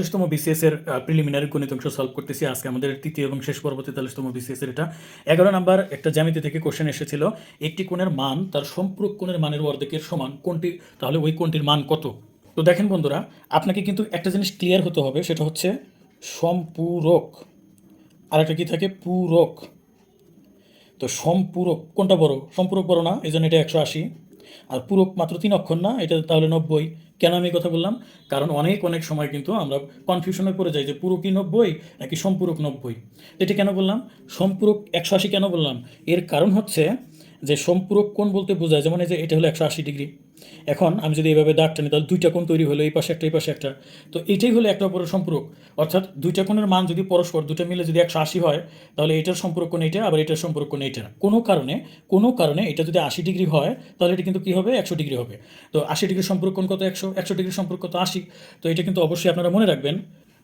তেতাল্লিশতম BCS এর preliminary গণিত অংশ সলভ করতেছি। আজকে আমাদের তৃতীয় এবং শেষ পর্ব তেতাল্লিশতম বিসিএস এর এটা। এগারো নাম্বার একটা জ্যামিতি থেকে কোশ্চেন এসেছিল, একটি কোণের মান তার সম্পূরক কোণের মানের অর্ধেকের সমান কোনটি? তাহলে ওই কোণটির মান কত? তো দেখেন বন্ধুরা, আপনাকে কিন্তু একটা জিনিস ক্লিয়ার হতে হবে, সেটা হচ্ছে সম্পূরক। আর একটা কি থাকে? পূরক। তো সম্পূরক, কোনটা বড়? সম্পূরক বড় না, এই জন্য এটা একশো আশি। আর পুরো মাত্র তিন অক্ষর না, এটা তাহলে নব্বই। কেন আমি কথা বললাম? কারণ অনেক অনেক সময় কিন্তু আমরা কনফিউশনে পড়ে যাই যে পুরোকই নব্বই নাকি সম্পূরক নব্বই। এটা কেন বললাম? সম্পূরক একশো আশি কেন বললাম? এর কারণ হচ্ছে যে সম্পূরক কোন বলতে বোঝায়? যেমন এই যে এটা হলো একশো আশি ডিগ্রি। এখন আমি যদি এভাবে দাগ টানি, তাহলে দুইটা কোণ তৈরি হলো, এই পাশে একটা, এই পাশে একটা। তো এটাই হলো একটা অপরের সম্পূরক। অর্থাৎ দুইটা কোণের মান যদি পরস্পর দুটো মিলে যদি একশো আশি হয়, তাহলে এটার সম্পর্ক কোণ এটা আবার এটার সম্পর্ক কোণ এটা কোনো কারণে কোনো কারণে এটা যদি আশি ডিগ্রি হয়, তাহলে এটা কিন্তু কী হবে? একশো ডিগ্রি হবে। তো আশি ডিগ্রি সম্পর্ক কোণ কত? একশো একশো ডিগ্রি সম্পর্ক কত? আশি। তো এটা কিন্তু অবশ্যই আপনারা মনে রাখবেন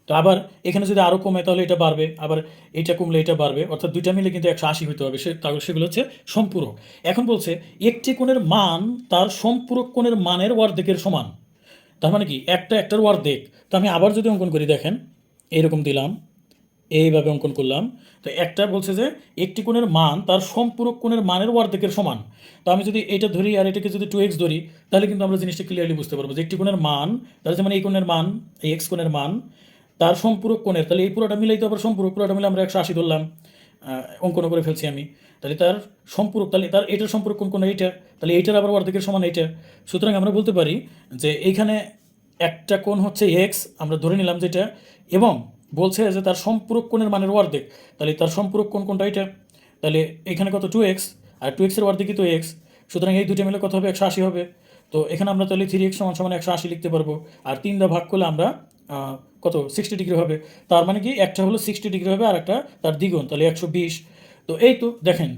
তো আবার এখানে যদি আরও কমে, তাহলে এটা বাড়বে। আবার এটা কমলে এটা বাড়বে। অর্থাৎ দুইটা মিলে কিন্তু একশো আশি হতে হবে। সে তাহলে সেগুলো হচ্ছে সম্পূরক। এখন বলছে, একটি কোণের মান তার সম্পূরক কোণের মানের অর্ধেকের সমান। তার মানে কি? একটা একটার অর্ধেক। তো আমি আবার যদি অঙ্কন করি, দেখেন, এইরকম দিলাম, এইভাবে অঙ্কন করলাম। তো একটা বলছে যে, একটি কোণের মান তার সম্পূরক কোণের মানের অর্ধেকের সমান। তো আমি যদি এটা ধরি আর এটাকে যদি টু এক্স ধরি, তাহলে কিন্তু আমরা জিনিসটা ক্লিয়ারলি বুঝতে পারব যে একটি কোণের মান তাহলে যেমন এই কোণের মান, এই এক্স কোণের মান তার সম্পূরক কোণের, তাহলে এই পুরোটা মিলাই তো আবার সম্পূরক, পুরোটা মিলে আমরা একশো আশি ধরলাম অঙ্কন করে ফেলছি আমি। তাহলে তার সম্পূরক, তাহলে তার এটার সম্পূরক কোন কোন, এইটা, তাহলে এইটার আবার অর্ধেকের সমান এইটা। সুতরাং আমরা বলতে পারি যে এইখানে একটা কোণ হচ্ছে এক্স আমরা ধরে নিলাম যেটা, এবং বলছে যে তার সম্পূরক কোণের মানের অর্ধেক, তাহলে তার সম্পূরক কোণ কোনটা এটা তাহলে এখানে কত টু এক্স আর টু এক্সের অর্ধেকই তো এক্স সুতরাং এই দুটো মিলে কত হবে? একশো আশি হবে। তো এখানে আমরা তাহলে থ্রি এক্স সমান সমান একশো আশি লিখতে পারব, আর তিন দা ভাগ করলে আমরা কত? সিক্সটি ডিগ্রি হবে। তার মানে কি? একটা হলো সিক্সটি ডিগ্রি হবে আর একটা তার দ্বিগুণ, তাহলে একশো বিশ। তো এই তো দেখেন,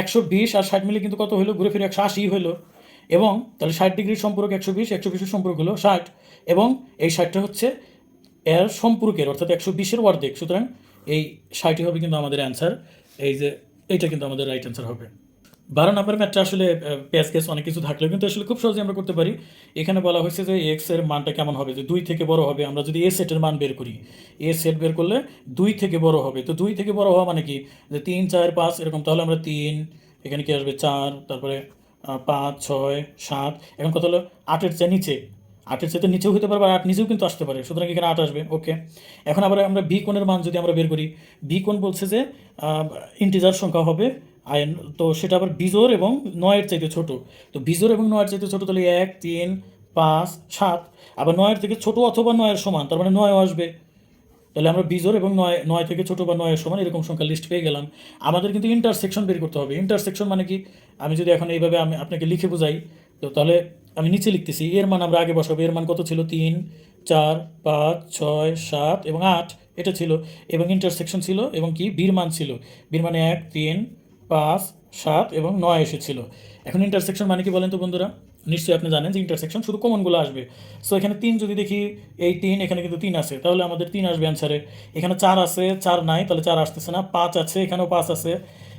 একশো বিশ আর ষাট মিলে কিন্তু কত হলো ঘুরে ফিরে একশো আশি হলো এবং তাহলে ষাট ডিগ্রির সম্পর্ক একশো বিশ, একশো বিশের সম্পর্ক হলো ষাট। এবং এই ষাটটা হচ্ছে এর সম্পর্কের, অর্থাৎ একশো বিশের অর্ধেক। সুতরাং এই ষাটই হবে কিন্তু আমাদের অ্যান্সার এই যে এইটা কিন্তু আমাদের রাইট অ্যান্সার হবে। বারো নাম্বার ম্যাথটা আসলে প্যাস কেস অনেক কিছু থাকলেও কিন্তু আসলে খুব সহজে আমরা করতে পারি। এখানে বলা হয়েছে যে এক্সের মানটা কেমন হবে? যে দুই থেকে বড় হবে, আমরা যদি এ সেটের মান বের করি এ সেট বের করলে দুই থেকে বড় হবে। তো দুই থেকে বড় হওয়া মানে কি? যে তিন, চার, পাঁচ, এরকম, তাহলে আমরা তিন, এখানে কি আসবে? চার, তারপরে পাঁচ, ছয়, সাত, এখন কত হলো? আটের চেয়ে নিচে। আটের চেয়ে নিচেও হতে পারে আট নিচেও কিন্তু আসতে পারে। সুতরাং এখানে আট আসবে ওকে এখন আবার আমরা বি কোণের মান যদি আমরা বের করি বি কোণ বলছে যে ইন্টিজার সংখ্যা হবে আয়ন, তো সেটা আবার বিজোর এবং নয়ের চাইতে ছোট। তো বিজোর এবং নয়ের চাইতে ছোট তাহলে এক, তিন, পাঁচ, সাত, আবার নয়ের থেকে ছোট অথবা নয়ের সমান, তার মানে নয় আসবে। তাহলে আমরা বিজোর এবং নয় নয় থেকে ছোট বা নয়ের সমান এরকম সংখ্যা লিস্ট পেয়ে গেলাম। আমাদের কিন্তু ইন্টারসেকশন বের করতে হবে। ইন্টারসেকশন মানে কি? আমি যদি এখন এইভাবে আমি আপনাকে লিখে বোঝাই, তো তাহলে আমি নিচে লিখতেছি, এর মান আমরা আগে বসাবো। এর মান কত ছিল? তিন, চার, পাঁচ, ছয়, সাত এবং আট, এটা ছিল। এবং ইন্টারসেকশন ছিল এবং কি? বীর মান ছিল। বীর মানে এক, তিন পাঁচ, সাত এবং নয় এসেছিল। এখন ইন্টারসেকশন মানে কি বলেন তো বন্ধুরা? নিশ্চয়ই আপনি জানেন যে ইন্টারসেকশন শুধু কমনগুলো আসবে। সো এখানে তিন যদি দেখি, এই তিন, এখানে কিন্তু তিন আছে। তাহলে আমাদের তিন আসবে অ্যান্সারে এখানে চার আছে, চার নাই, তাহলে চার আসতেছে না। পাঁচ আছে, এখানেও পাঁচ আছে।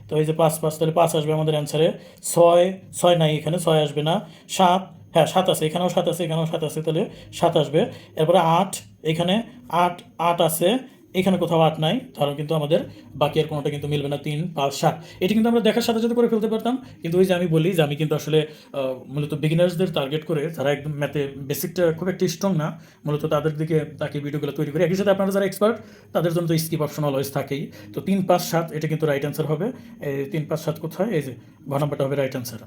তো এই যে পাঁচ পাঁচ, তাহলে পাঁচ আসবে আমাদের অ্যান্সারে ছয় ছয় নাই, এখানে ছয় আসবে না। সাত হ্যাঁ সাত আছে, এখানেও সাত আছে, এখানেও সাত আছে, তাহলে সাত আসবে। এরপরে আট, এখানে আট আট আছে। এখানে কোথাও আট নাই তাহলে কিন্তু আমাদের বাকি আর কোনোটা কিন্তু মিলবে না, তিন, পাঁচ, সাত। এটি কিন্তু আমরা দেখার সাথে সাথে করে ফেলতে পারতাম। কিন্তু ওই যে আমি বলি যে আমি কিন্তু আসলে মূলত বিগিনার্সদের টার্গেট করে যারা একদম ম্যাথে বেসিকটা খুব একটা স্ট্রং না, মূলত তাদের দিকে তাকে ভিডিওগুলো তৈরি করি। একই সাথে আপনারা যারা এক্সপার্ট তাদের জন্য তো স্কিপ অপশন অলওয়েজ থাকেই। তো তিন, পাঁচ, সাত, এটা কিন্তু রাইট অ্যান্সার হবে। তিন, পাঁচ, সাত কোথায়? এই যে, ঘ নাম্বারটা হবে রাইট অ্যান্সার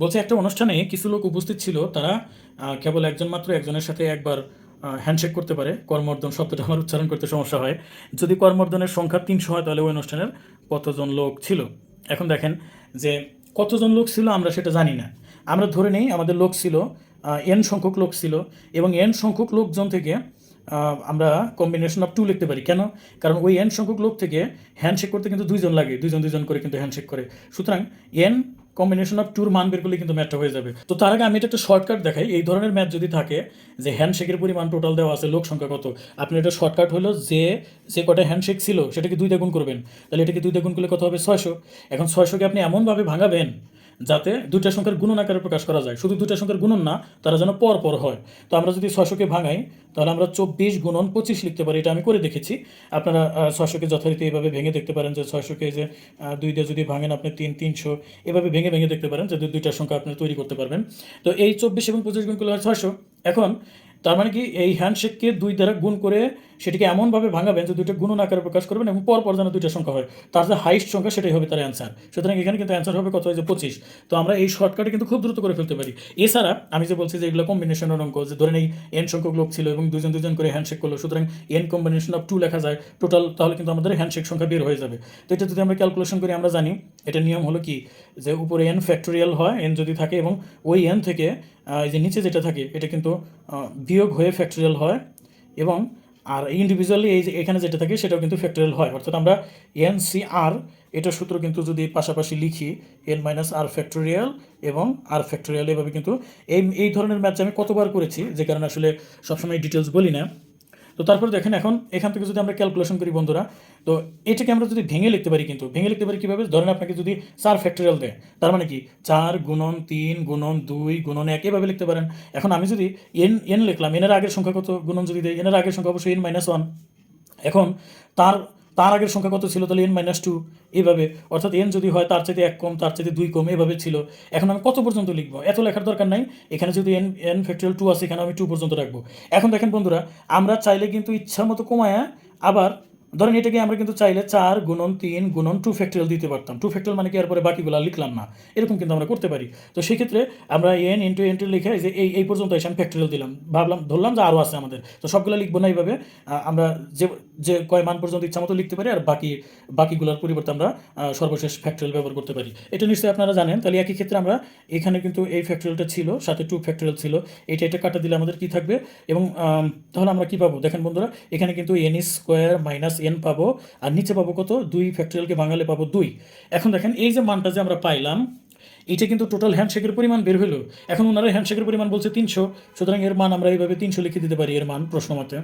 বলছে, একটা অনুষ্ঠানে কিছু লোক উপস্থিত ছিল, তারা কেবল একজন মাত্র, একজনের সাথে একবার হ্যান্ডশেক করতে পারে। কর্মর্দন শব্দটা আমার উচ্চারণ করতে সমস্যা হয়। যদি কর্মর্দনের সংখ্যা তিনশো হয়, তাহলে ওই অনুষ্ঠানের কতজন লোক ছিল? এখন দেখেন যে কতজন লোক ছিল আমরা সেটা জানি না। আমরা ধরে নেই আমাদের লোক ছিল এন সংখ্যক লোক ছিল এবং এন সংখ্যক লোকজন থেকে আমরা কম্বিনেশন অফ টু লিখতে পারি। কেন? কারণ ওই এন সংখ্যক লোক থেকে হ্যান্ডশেক করতে কিন্তু দুইজন লাগে। দুইজন দুইজন করে কিন্তু হ্যান্ডশেক করে। সুতরাং এন কম্বিনেশন অফ টুর মান বের করলে কিন্তু ম্যাথটা হয়ে যাবে। তো তার আগে আমি এটা একটা শর্টকাট দেখাই। এই ধরনের ম্যাচ যদি থাকে, যে হ্যান্ডশেকের পরিমাণ টোটাল দেওয়া আছে, লোক সংখ্যা কত আপনি এটা শর্টকাট হলো যে যে কটা হ্যান্ডশেক ছিল, সেটাকে দুই গুণ করবেন। তাহলে এটাকে দুই গুণ করলে কত হবে? ছয়শো। এখন ছয়শোকে আপনি এমনভাবে ভাঙাবেন যাতে দুইটা সংখ্যার গুণন আকারে প্রকাশ করা যায়। শুধু দুইটা সংখ্যার গুণন না, তারা যেন পর পর হয়। তো আমরা যদি ছশোকে ভাঙাই, তাহলে আমরা চব্বিশ গুণন পঁচিশ লিখতে পারি। এটা আমি করে দেখেছি। আপনারা ছশোকে যথারীতি এভাবে ভেঙে দেখতে পারেন যে ছয়শোকে যে দুই দিয়ে যদি ভাঙেন আপনি তিন, তিনশো, এভাবে ভেঙে ভেঙে দেখতে পারেন যে দুইটা সংখ্যা আপনি তৈরি করতে পারবেন। তো এই চব্বিশ এবং পঁচিশ গুণ করলে হয় ছয়শো। এখন তার মানে কি এই হ্যান্ডশেককে দুই দ্বারা গুণ করে সেটিকে এমনভাবে ভাঙাবেন যে দুইটা গুণন আকারে প্রকাশ করবেন এবং পর পর যেন দুইটা সংখ্যা হয়। তার যে হাইস্ট সংখ্যা সেটাই হবে তার অ্যান্সার সুতরাং এখানে কিন্তু অ্যান্সার হবে কত? হয় যে পঁচিশ। তো আমরা এই শর্টকাটে কিন্তু খুব দ্রুত করে ফেলতে পারি। এছাড়া আমি যে বলছি যে এগুলো কম্বিনেশনের অঙ্ক, যে ধরেন এই এন সংখ্যক লোক ছিল এবং দুজন দুজন করে হ্যান্ডশেক করল, সুতরাং এন কম্বিনেশন অফ টু লেখা যায় টোটাল তাহলে কিন্তু আমাদের হ্যান্ডশেক সংখ্যা বের হয়ে যাবে। তো এটা যদি আমরা ক্যালকুলেশন করি, আমরা জানি, এটা নিয়ম হলো কি? যে উপরে এন ফ্যাক্টোরিয়াল হয় এন যদি থাকে এবং ওই এন থেকে এই যে নিচে যেটা থাকে, এটা কিন্তু বিয়োগ হয়ে ফ্যাক্টোরিয়াল হয় এবং আর ইন্ডিভিজুয়ালি এই যে এখানে যেটা থাকে, সেটাও কিন্তু ফ্যাক্টোরিয়াল হয়। অর্থাৎ আমরা এন সি আর এটার সূত্র কিন্তু যদি পাশাপাশি লিখি এন মাইনাস আর ফ্যাক্টোরিয়াল এবং আর ফ্যাক্টোরিয়াল এভাবে কিন্তু, এই এই ধরনের ম্যাথ আমি কতবার করেছি, যে কারণে আসলে সবসময় ডিটেলস বলি না। তো তারপর দেখেন এখন এখান থেকে যদি আমরা ক্যালকুলেশন করি বন্ধুরা, তো এটাকে আমরা যদি ভেঙে লিখতে পারি কিন্তু, ভেঙে লিখতে পারি কীভাবে? ধরেন আপনাকে যদি চার ফ্যাক্টোরিয়াল দেয়, তার মানে কি? চার গুণন তিন গুণন দুই গুণন এক, এভাবে লিখতে পারেন। এখন আমি যদি এন এন লিখলাম এনের আগের সংখ্যা কত গুণন যদি দেয় এনের আগের সংখ্যা অবশ্যই এন মাইনাস ওয়ান এখন তার তার আগের সংখ্যা কত ছিল? তাহলে এন মাইনাস টু এভাবে। অর্থাৎ এন যদি হয়, তার চাইতে এক কম, তার চাইতে দুই কম, এভাবে ছিল। এখন আমি কত পর্যন্ত লিখব? এত লেখার দরকার নাই। এখানে যদি এন এন ফ্যাক্টরিয়াল টু আছে, এখানে আমি টু পর্যন্ত রাখব। এখন দেখেন বন্ধুরা, আমরা চাইলে কিন্তু ইচ্ছা মতো কমায়া আবার ধরেন এটাকে আমরা কিন্তু চাইলে চার গুণন তিন গুণন টু ফ্যাক্টরিয়াল দিতে পারতাম। টু ফ্যাক্টরিয়াল মানে কি? এরপরে বাকিগুলো লিখলাম না। এরকম কিন্তু আমরা করতে পারি। তো সেক্ষেত্রে আমরা এন ইন্টু এন্টু লিখে যে এই এই পর্যন্ত এসে আমি ফ্যাক্টোরিয়াল দিলাম। ভাবলাম, ধরলাম যে আরও আছে আমাদের। তো সবগুলো লিখব না এইভাবে। আমরা যে যে কয় মান পর্যন্ত ইচ্ছা মতো লিখতে পারি আর বাকি, বাকিগুলোর পরিবর্তে আমরা সর্বশেষ ফ্যাক্টোরিয়াল ব্যবহার করতে পারি। এটা নিশ্চয়ই আপনারা জানেন। তাহলে একই ক্ষেত্রে আমরা এখানে কিন্তু এই ফ্যাক্টোরিয়ালটা ছিল, সাথে টু ফ্যাক্টোরিয়াল ছিল। এটা এটা কাটা দিলে আমাদের কি থাকবে? এবং তাহলে আমরা কী পাবো? দেখেন বন্ধুরা, এখানে কিন্তু এন স্কোয়ার মাইনাস এন পাবো আর নিচে পাবো কত? দুই ফ্যাক্টোরিয়ালকে বাঙালে পাবো দুই। এখন দেখেন, এই যে মানটা যে আমরা পাইলাম, এটা কিন্তু টোটাল হ্যান্ডশেকের পরিমাণ বের হলো এখন ওনারা হ্যান্ডশেকের পরিমাণ বলছে তিনশো। সুতরাং এর মান আমরা এইভাবে তিনশো লিখে দিতে পারি, এর মান প্রশ্ন মতে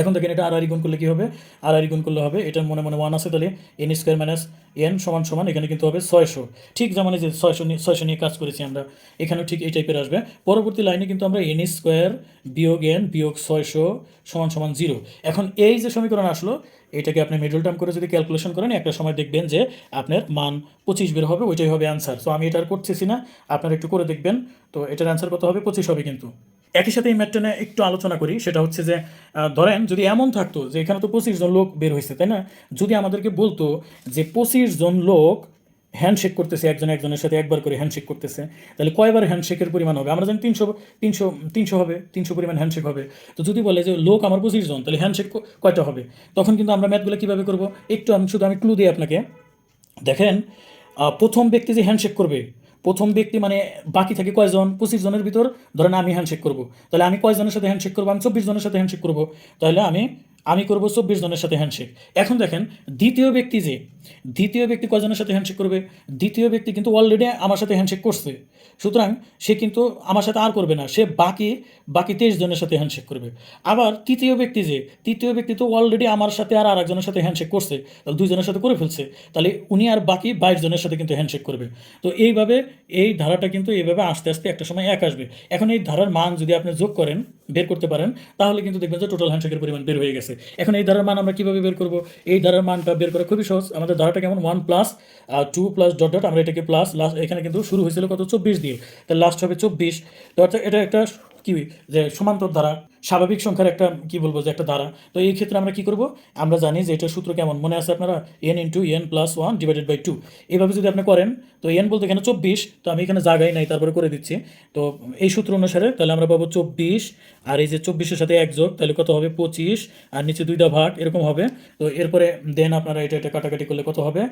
এখন দেখেন এটা আর আর গুণ করলে কী হবে? আর আর গুণ করলে হবে এটা মনে মনে ওয়ান আছে তাহলে এন স্কোয়ার মাইনাস এন সমান সমান, এখানে কিন্তু হবে ছয়শো। ঠিক যেমন যে ছয়শো নিয়ে ছয়শো নিয়ে কাজ করেছি আমরা, এখানেও ঠিক এই টাইপের আসবে। পরবর্তী লাইনে কিন্তু আমরা এন স্কোয়ার বিয়োগ এন বিয়োগ ছয়শো সমান সমান জিরো এখন এই যে সমীকরণ আসলো, এটাকে আপনি মিডল টার্ম করে যদি ক্যালকুলেশন করেন, একটা সময় দেখবেন যে আপনার মান পঁচিশ বের হবে, ওইটাই হবে অ্যান্সার সো আমি এটা আর করতেছি না, আপনারা একটু করে দেখবেন। তো এটার অ্যান্সার কত হবে? পঁচিশ হবে কিন্তু। একই সাথে এই ম্যাটটা নিয়ে একটু আলোচনা করি, সেটা হচ্ছে যে ধরেন যদি এমন থাকতো যে এখানে তো পঁচিশ জন লোক বের হয়েছে, তাই না? যদি আমাদেরকে বলতো যে পঁচিশ জন লোক হ্যান্ডশেক করতেছে, একজন একজনের সাথে একবার করে হ্যান্ডশেক করতেছে, তাহলে কয়বার হ্যান্ডশেকের পরিমাণ হবে? আমরা জানি তিনশো তিনশো তিনশো হবে, তিনশো পরিমাণ হ্যান্ডশেক হবে। তো যদি বলে যে লোক আমার পঁচিশ জন, তাহলে হ্যান্ডশেক কয়টা হবে? তখন কিন্তু আমরা ম্যাথগুলো কীভাবে করব? একটু আমি শুধু আমি ক্লু দিই আপনাকে। দেখেন প্রথম ব্যক্তি যে হ্যান্ডশেক করবে প্রথম ব্যক্তি মানে বাকি থাকে কয়জন? পঁচিশ জনের ভিতর, ধরেন আমি হ্যান্ডশেক করব। তাহলে আমি কয়জনের সাথে হ্যান্ডশেক করব? আমি চব্বিশ জনের সাথে হ্যান্ডশেক করব। তাহলে আমি আমি করব চব্বিশ জনের সাথে হ্যান্ডশেক এখন দেখেন, দ্বিতীয় ব্যক্তি যে, দ্বিতীয় ব্যক্তি কয়জনের সাথে হ্যান্ডশেক করবে? দ্বিতীয় ব্যক্তি কিন্তু অলরেডি আমার সাথে হ্যান্ডশেক করছে। সুতরাং সে কিন্তু আমার সাথে আর করবে না, সে বাকি বাকি তেইশ জনের সাথে হ্যান্ডশেক করবে। আবার তৃতীয় ব্যক্তি যে, তৃতীয় ব্যক্তি তো অলরেডি আমার সাথে আর আরেকজনের সাথে হ্যান্ডশেক করছে, তাহলে দুইজনের সাথে করে ফেলছে, তাহলে উনি আর বাকি বাইশ জনের সাথে কিন্তু হ্যান্ডশেক করবে। তো এইভাবে এই ধারাটা কিন্তু এইভাবে আস্তে আস্তে একটা সময় এক আসবে। এখন এই ধারার মান যদি আপনি যোগ করেন, বের করতে পারেন, তাহলে কিন্তু দেখবেন যে টোটাল হ্যান্ডশেকের পরিমাণ বের হয়ে গেছে। এখন এই ধারার মান আমরা কীভাবে বের করব? এই ধারার মানটা বের করা খুবই সহজ। আমাদের ধারাটা কেমন? One plus two plus dot dot আমরা এটাকে প্লাস লাস্ট এখানে কিন্তু শুরু হয়েছিল কত? চব্বিশ দিয়ে। তাহলে লাস্ট হবে চব্বিশ। অর্থাৎ এটা একটা কি? যে সমান্তর ধারা। স্বাভাবিক সংখ্যার একটা, কি বলব, যে একটা ধারা। তো এই ক্ষেত্রে আমরা কি করব? আমরা জানি যে এটা সূত্র কেমন। মনে আছে আপনারা? N into N plus one divided by two এইভাবে যদি আপনি করেন, তো এন বলতে এখানে চব্বিশ, তো আমি এখানে জায়গায় নাই, তারপরে করে দিচ্ছি। তো এই সূত্র অনুসারে তাহলে আমরা পাবো চব্বিশ, আর এই যে চব্বিশের সাথে এক যোগ, তাহলে কত হবে? পঁচিশ, আর নিচে দুইটা ভাগ, এরকম হবে। তো এরপরে দেন আপনারা এটা এটা কাটাকাটি করলে কত হবে?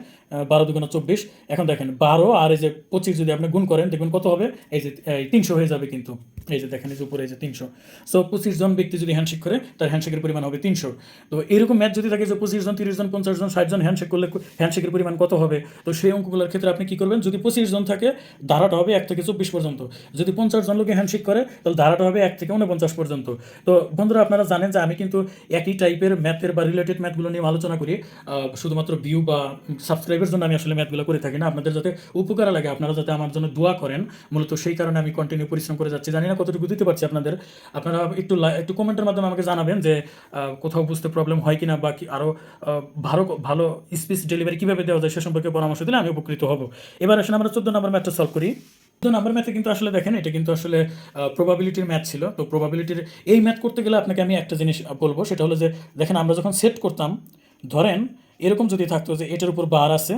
বারো দুগুণা চব্বিশ। এখন দেখেন, বারো আর এই যে পঁচিশ যদি আপনি গুণ করেন দেখুন কত হবে? এই যে তিনশো হয়ে যাবে কিন্তু। এই যে দেখেন, এই যে উপরে এই যে তিনশো। সো পঁচিশ জন ব্যক্তি যদি হ্যান্ডশেক করে, তার হ্যান্ডশেকের পরিমাণ হবে তিনশো। তো এরকম ম্যাচ যদি থাকে যে পঁচিশ জন, তিরিশ জন, পঞ্চাশ জন, ষাট জন হ্যান্ডশেক করলে হ্যান্ডশেকের পরিমাণ কত হবে? তো সেই অঙ্কগুলোর ক্ষেত্রে আপনি কী করবেন? যদি পঁচিশ জন থাকে, ধারাটা হবে এক থেকে চব্বিশ পর্যন্ত। যদি পঞ্চাশ জন লোকে হ্যান্ডশেক করে, তাহলে ধারাটা হবে এক থেকে উনপঞ্চাশ পর্যন্ত। তো বন্ধুরা, আপনারা জানেন যে আমি কিন্তু একই টাইপের ম্যাথের বা রিলেটেড ম্যাথগুলো নিয়ে আলোচনা করি। শুধুমাত্র ভিউ বা সাবস্ক্রাইবের জন্য আমি আসলে ম্যাথগুলো করে থাকি না। আপনাদের যাতে উপকার লাগে, আপনারা যাতে আমার জন্য দোয়া করেন। মূলত সেই কারণে আমি কন্টিনিউ পরিশ্রম করে যাচ্ছি। জানি না কতটুকু দিতে পারছি আপনাদের। আপনারা একটু লা- একটু কমেন্টের মাধ্যমে আমাকে জানাবেন যে কোথাও বুঝতে প্রবলেম হয় কিনা বা কি আরও ভালো ভালো স্পিচ ডেলিভারি কীভাবে দেওয়া যায় সে সম্পর্কে পরামর্শ দিলে আমি উপকৃত হব। এবার আসলে আমরা চোদ্দ নম্বর ম্যাথটা সলভ করি। চোদ্দ নম্বর ম্যাথে কিন্তু আসলে দেখেন, এটা কিন্তু আসলে প্রবাবিলিটির ম্যাথ ছিল। তো প্রবাবিলিটির এই ম্যাথ করতে গেলে আপনাকে আমি একটা জিনিস বলব, সেটা হলো যে, দেখেন আমরা যখন সেট করতাম, ধরেন এরকম যদি থাকতো যে, এটার উপর বার আছে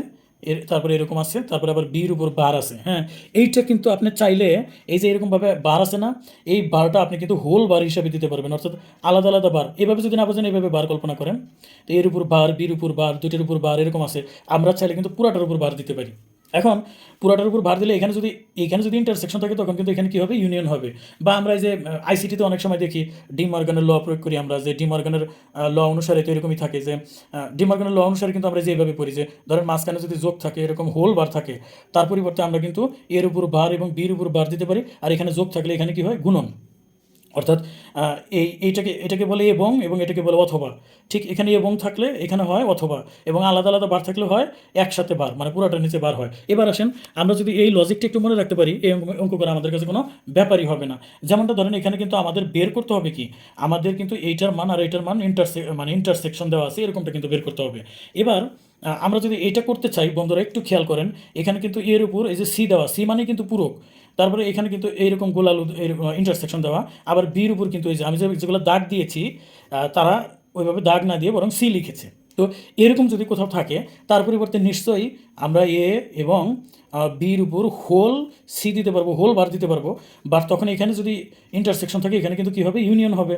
এর তারপরে এরকম আছে, তারপরে আবার বির উপর বার আছে হ্যাঁ? এইটা কিন্তু আপনি চাইলে এই যে এরকমভাবে বার আছে না, এই বারটা আপনি কিন্তু হোল বার হিসাবে দিতে পারবেন, অর্থাৎ আলাদা আলাদা বার এভাবে যদি না বোঝেন এইভাবে বার কল্পনা করেন। তো এর উপর বার বির উপর বার দুটির উপর বার এরকম আছে। আমরা চাইলে কিন্তু পুরাটার উপর বার দিতে পারি। এখন পুরাটার উপর ভার দিলে এখানে যদি এখানে যদি ইন্টারসেকশন থাকে, তখন কিন্তু এখানে কি হবে? ইউনিয়ন হবে। বা আমরা যে আইসিটিতে অনেক সময় দেখি ডি মর্গানের ল প্রয়োগ করি আমরা, যে ডি মর্গানের ল অনুসারে তো এরকমই থাকে যে ডি মর্গানের ল অনুসারে কিন্তু আমরা যেভাবে পড়ি যে, ধরেন মাঝখানে যদি যোগ থাকে, এরকম হোল বার থাকে, তার পরিবর্তে আমরা কিন্তু এর উপর বার এবং বির উপর বার দিতে পারি। আর এখানে যোগ থাকলে এখানে কি হয়? গুণন। অর্থাৎ এই, এইটাকে, এটাকে বলে এবং এবং এটাকে বলে অথবা। ঠিক এখানে এবং থাকলে এখানে হয় অথবা, এবং আলাদা আলাদা বার থাকলে হয় একসাথে বার মানে পুরোটার নিচে বার হয়। এবার আসেন, আমরা যদি এই লজিকটা একটু মনে রাখতে পারি, এই অঙ্ক- করে আমাদের কাছে কোনো ব্যাপারই হবে না। যেমনটা ধরেন, এখানে কিন্তু আমাদের বের করতে হবে কি? আমাদের কিন্তু এইটার মান আর এইটার মান ইন্টারসে মানে ইন্টারসেকশন দেওয়া আছে, এরকমটা কিন্তু বের করতে হবে। এবার আমরা যদি এটা করতে চাই, বন্ধুরা একটু খেয়াল করেন, এখানে কিন্তু এর উপর এই যে সি দেওয়া সি মানে কিন্তু পূরক। তারপরে এখানে কিন্তু এইরকম গোলাল ইন্টারসেকশন দেওয়া। আবার বির উপর কিন্তু এই যে আমি যেগুলো দাগ দিয়েছি তারা ওইভাবে দাগ না দিয়ে বরং সি লিখেছে। তো এরকম যদি কোথাও থাকে, তার পরিবর্তে নিশ্চয়ই আমরা এ এবং বির উপর হোল সি দিতে পারব হোল বার দিতে পারব। বার তখন এখানে যদি ইন্টারসেকশন থাকে, এখানে কিন্তু কী হবে? ইউনিয়ন হবে।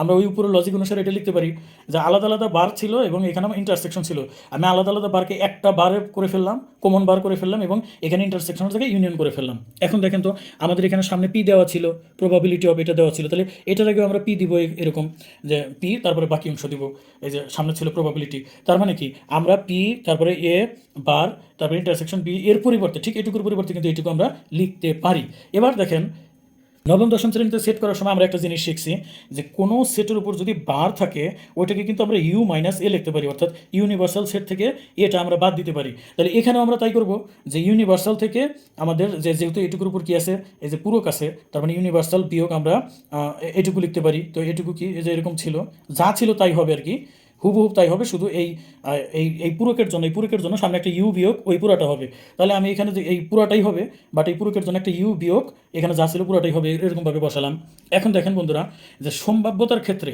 আমরা ওই উপরে লজিক অনুসারে এটা লিখতে পারি যে আলাদা আলাদা বার ছিল এবং এখানে আমার ইন্টারসেকশন ছিল। আমি আলাদা আলাদা বারকে একটা বারে করে ফেললাম কমন বার করে ফেললাম এবং এখানে ইন্টারসেকশন থেকে ইউনিয়ন করে ফেললাম। এখন দেখেন তো, আমাদের এখানে সামনে পি দেওয়া ছিল প্রবাবিলিটি অফ এটা দেওয়া ছিল। তাহলে এটার আগেও আমরা পি দিব এরকম, যে পি তারপরে বাকি অংশ দিব। এই যে সামনে ছিল প্রবাবিলিটি তার মানে কি? আমরা পি তারপরে এ বার তারপরে ইন্টারসেকশন বি এর পরিবর্তে, ঠিক এটুকুর পরিবর্তে কিন্তু এইটুকু আমরা লিখতে পারি। এবার দেখেন, নবম, দশম শ্রেণীতে সেট করার সময় আমরা একটা জিনিস শিখছি যে কোনো সেটের উপর যদি বার থাকে, ওইটাকে কিন্তু আমরা ইউ মাইনাস এ লিখতে পারি, অর্থাৎ ইউনিভার্সাল সেট থেকে এটা আমরা বাদ দিতে পারি। তাহলে এখানেও আমরা তাই করব যে ইউনিভার্সাল থেকে আমাদের যে যেহেতু এটুকুর উপর কি আছে, এই যে পূরক আছে, তার মানে ইউনিভার্সাল বিয়োগ আমরা এটুকু লিখতে পারি। তো এটুকু কি যে এরকম ছিল? যা ছিল তাই হবে আর কি। হুবহুব তাই হবে, শুধু এই এই এই পুরকের জন্য, এই পুরকের জন্য সামনে একটা ইউ বিয়োগ, ওই পুরাটা হবে। তাহলে আমি এখানে যে এই পুরাটাই হবে বাট এই পুরকের জন্য একটা ইউ বিয়োগ, এখানে যা ছিল পুরাটাই হবে এরকমভাবে বসালাম। এখন দেখেন বন্ধুরা, যে সম্ভাব্যতার ক্ষেত্রে,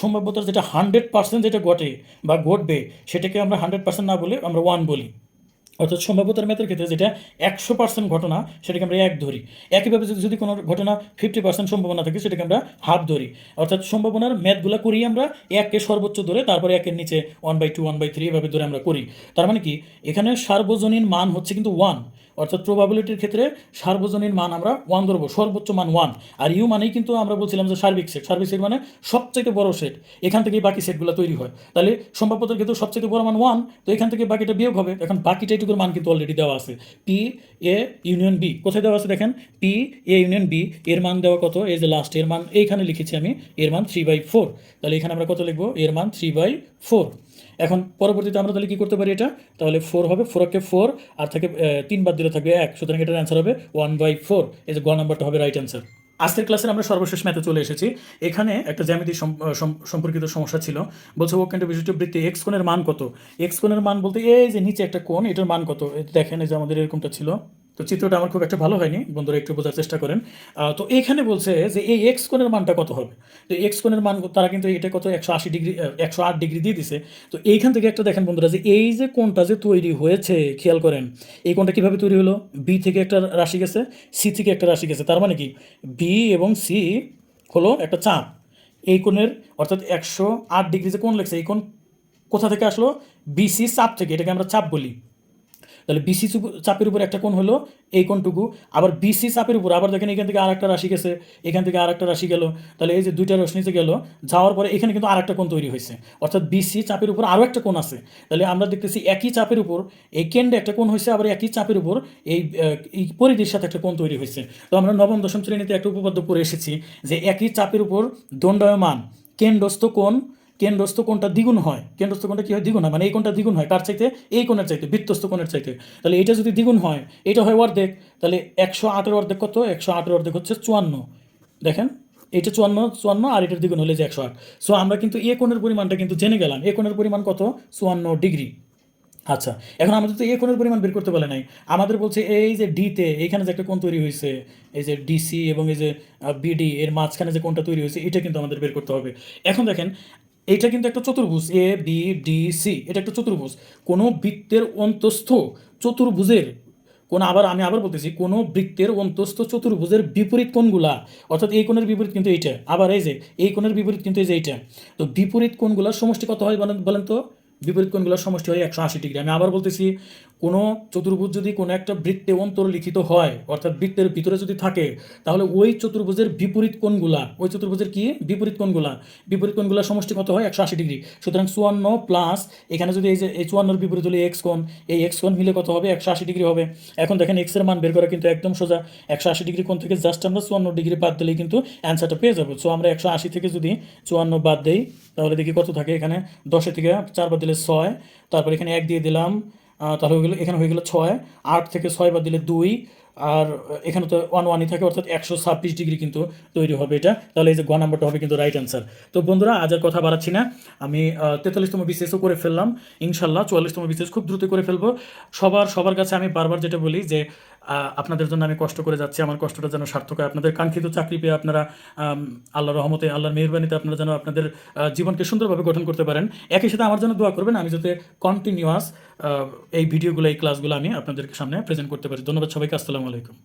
সম্ভাব্যতার যেটা হান্ড্রেড পার্সেন্ট যেটা ঘটে বা ঘটবে, সেটাকে আমরা হান্ড্রেড পার্সেন্ট না বলে আমরা ওয়ান বলি। অর্থাৎ সম্ভাব্যতার ম্যাথের ক্ষেত্রে যেটা একশো পার্সেন্ট ঘটনা, সেটাকে আমরা এক ধরি। একইভাবে যদি যদি কোনো ঘটনা ফিফটি পার্সেন্ট সম্ভাবনা থাকে, সেটাকে আমরা হাফ ধরি। অর্থাৎ সম্ভাবনার ম্যাথগুলো করি আমরা এককে সর্বোচ্চ ধরে, তারপরে একের নিচে one by two one by three এভাবে ধরে আমরা করি। তার মানে কি? এখানে সার্বজনীন মান হচ্ছে কিন্তু ওয়ান অর্থাৎ প্রবাবিলিটির ক্ষেত্রে সার্বজনীন মান আমরা ওয়ান ধরবো, সর্বোচ্চ মান ওয়ান আর ইউ মানেই কিন্তু আমরা বলছিলাম যে সার্বিক সেট সার্বিক সেট মানে সবচেয়ে বড় সেট এখান থেকেই বাকি সেটগুলো তৈরি হয়। তাহলে সম্ভাব্যতার ক্ষেত্রে সবচেয়ে বড় মান ওয়ান তো এখান থেকে বাকিটা বিয়োগ হবে। এখন বাকিটা এটুকুর মান কিন্তু অলরেডি দেওয়া আছে। পি এ ইউনিয়ন বি কোথায় দেওয়া আছে দেখেন? পি এ ইউনিয়ন বি এর মান দেওয়া কত? এই যে লাস্ট এর মান, এইখানে লিখেছি আমি, এর মান থ্রি বাই ফোর তাহলে এখানে আমরা কত লিখব? এর মান থ্রি বাই ফোর। এখন পরবর্তীতে আমরা তাহলে কী করতে পারি এটা? তাহলে ফোর হবে ফোরকে ফোর আর থাকে আহ, তিন বাদ দিলে থাকবে এক। সুতরাং এটার অ্যান্সার হবে ওয়ান বাই ফোর এই যে গ নাম্বারটা হবে রাইট অ্যান্সার আজকের ক্লাসে আমরা সর্বশেষ ম্যাথে চলে এসেছি। এখানে একটা জ্যামিতি সম- সম- সম্পর্কিত সমস্যা ছিল। বলছে ও কিন্তু বিশিষ্ট বৃত্তি এক্স কোণের মান কত? এক্স কোণের মান বলতে এই যে নিচে একটা কোণ এটার মান কত? দেখেন এই যে আমাদের এরকমটা ছিল। তো চিত্রটা আমার খুব একটা ভালো হয়নি, বন্ধুরা একটু বোঝার চেষ্টা করেন। তো এখানে বলছে যে এই এক্স কোণের মানটা কত হবে? তো এক্স কোণের মান, তারা কিন্তু এটা কত, একশো আশি ডিগ্রি একশো আট ডিগ্রি দিয়ে দিছে। তো এইখান থেকে একটা দেখেন বন্ধুরা যে এই যে কোণটা যে তৈরি হয়েছে, খেয়াল করেন, এই কোণটা কীভাবে তৈরি হলো? বি থেকে একটা রাশি গেছে সি থেকে একটা রাশি গেছে, তার মানে কি? বি এবং সি হলো একটা চাপ এই কোণের, অর্থাৎ একশো আট ডিগ্রি যে কোণ লেগছে, এই কোণ কোথা থেকে আসলো? বিসি চাপ থেকে, এটাকে আমরা চাপ বলি। তাহলে বিসি চাপের উপর একটা কোণ হলো, এই কোণটুকু। আবার বিসি চাপের উপর, আবার দেখেন এখান থেকে আর একটা রাশি গেছে, এখান থেকে আর একটা রাশি গেল। তাহলে এই যে দুইটা রশ্মিতে গেল, যাওয়ার পরে এখানে কিন্তু আরেকটা কোণ তৈরি হয়েছে। অর্থাৎ বিসি চাপের উপর আরও একটা কোণ আছে। তাহলে আমরা দেখতেছি একই চাপের উপর, এই কেন্দ্রে একটা কোণ হয়েছে, আবার একই চাপের উপর এই এই পরিধির সাথে একটা কোণ তৈরি হয়েছে। তো আমরা নবম, দশম শ্রেণীতে একটা উপপাদ্য পড়ে এসেছি যে একই চাপের উপর দণ্ডায়মান, কেন্দ্রস্থ কোণ কেন্দ্রস্থ কোণটা দ্বিগুণ হয়। কেন্দ্রস্থ কোণটা কি হয়? দ্বিগুণ হয়। মানে এই কোণটা দ্বিগুণ হয়। কার চাইতে? এই কোণের চাইতে, বৃত্তস্থ কোণের চাইতে। তাহলে এটা যদি দ্বিগুণ হয়, এটা হয় অর্ধেক। তাহলে একশো আটের অর্ধেক কত? একশো আটের অর্ধেক হচ্ছে চুয়ান্ন। দেখেন এটা চুয়ান্ন চুয়ান্ন, আর এটার দ্বিগুণ হলে যে একশো আট। সো আমরা কিন্তু এ কোণের পরিমাণটা কিন্তু জেনে গেলাম। এ কোণের পরিমাণ কত? চুয়ান্ন ডিগ্রি। আচ্ছা এখন আমাদের তো এ কোণের পরিমাণ বের করতে বলে নাই, আমাদের বলছে এই যে ডিতে এখানে যে একটা কোণ তৈরি হয়েছে, এই যে ডিসি এবং এই যে বিডি এর মাঝখানে যে কোণটা তৈরি হয়েছে, এটা কিন্তু আমাদের বের করতে হবে। এখন দেখেন এইটা কিন্তু একটা চতুর্ভুজ এ বি ডি সি এটা একটা চতুর্ভুজ। কোনো বৃত্তের অন্তস্থ চতুর্ভুজের, কোন আবার আমি আবার বলতেছি, কোনো বৃত্তের অন্তস্থ চতুর্ভুজের বিপরীত কোণগুলা, অর্থাৎ এই কোণের বিপরীত কিন্তু এইটা, আবার এই যে, এই কোণের বিপরীত কিন্তু এই যে এইটা। তো বিপরীত কোণগুলার সমষ্টি কত হয় বলেন বলেন তো? বিপরীত কোণগুলোর সমষ্টি হয় একশো আশি ডিগ্রি। আমি আবার বলতেছি কোনো চতুর্ভুজ যদি কোনো একটা বৃত্তে অন্তর্লিখিত হয়, অর্থাৎ বৃত্তের ভিতরে যদি থাকে, তাহলে ওই চতুর্ভুজের বিপরীত কোণগুলা, ওই চতুর্ভুজের কি? বিপরীত কোণগুলা। বিপরীত কোণগুলোর সমষ্টি কত হয়? একশো আশি ডিগ্রি। সুতরাং চুয়ান্ন প্লাস এখানে যদি এই যে, এই চুয়ান্নর বিপরীত হলে এক্স কোণ, এই এক্স কোণ মিলে কত হবে? একশো আশি ডিগ্রি হবে। এখন দেখেন এক্সের মান বের করা কিন্তু একদম সোজা। একশো আশি ডিগ্রি কোণ থেকে জাস্ট আমরা চুয়ান্ন ডিগ্রি বাদ দিলেই কিন্তু অ্যান্সারটা পেয়ে যাব। সো আমরা একশো আশি থেকে যদি চুয়ান্ন বাদ দেই, তাহলে দেখি কত থাকে? এখানে দশে থেকে চার বাদ দিলে ছয়। তারপর এখানে এক দিয়ে দিলাম তাহলে হয়ে গেলো এখানে হয়ে গেলো ছয়। আট থেকে ছয় বাদ দিলে দুই। আর এখানে তো ওয়ান ওয়ানই থাকে, অর্থাৎ একশো ছাব্বিশ ডিগ্রি কিন্তু তৈরি হবে এটা। তাহলে এই যে গ নাম্বারটা হবে কিন্তু রাইট অ্যান্সার তো বন্ধুরা, আজ আর কথা বাড়াচ্ছি না। আমি তেতাল্লিশতম বিশেষও করে ফেললাম, ইনশাল্লাহ। চুয়াল্লিশতম বিশেষ খুব দ্রুত করে ফেলব। সবার সবার কাছে আমি বারবার যেটা বলি যে আপনাদের জন্য আমি কষ্ট করে যাচ্ছি। আমার কষ্টটা যেন সার্থক হয়। আপনাদের কাঙ্ক্ষিত চাকরি পেয়ে আপনারা আল্লাহ আল্লাহর রহমতে, আল্লাহর মেহরবানিতে আপনারা যেন আপনাদের জীবনকে সুন্দরভাবে গঠন করতে পারেন। একই সাথে আমার জন্য দোয়া করবেন, আমি যাতে কন্টিনিউয়াস এই ভিডিওগুলো, এই ক্লাসগুলো আমি আপনাদের সামনে প্রেজেন্ট করতে পারি। ধন্যবাদ সবাইকে, আসসালামু আলাইকুম।